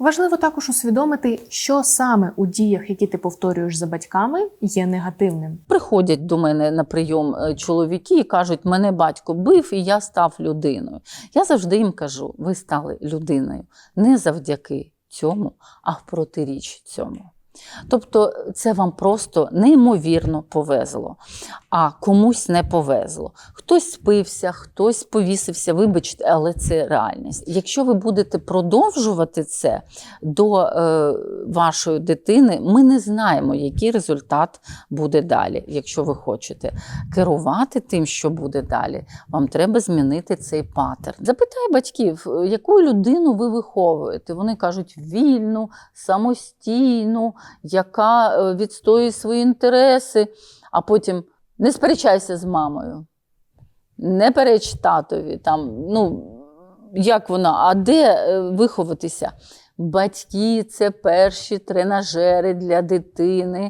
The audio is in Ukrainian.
Важливо також усвідомити, що саме у діях, які ти повторюєш за батьками, є негативним. Приходять до мене на прийом е, чоловіки і кажуть, мене батько бив, і я став людиною. Я завжди їм кажу: ви стали людиною не завдяки цьому, а в протиріч цьому. Тобто це вам просто неймовірно повезло, а комусь не повезло. Хтось спився, хтось повісився, вибачте, але це реальність. Якщо ви будете продовжувати це до е, вашої дитини, ми не знаємо, який результат буде далі. Якщо ви хочете керувати тим, що буде далі, вам треба змінити цей паттерн. Запитай батьків, е, яку людину ви виховуєте. Вони кажуть вільну, самостійну, яка е, відстоює свої інтереси, а потім не сперечайся з мамою, не переч татові. Там, ну, як вона, а де е, виховатися? Батьки це перші тренажери для дитини.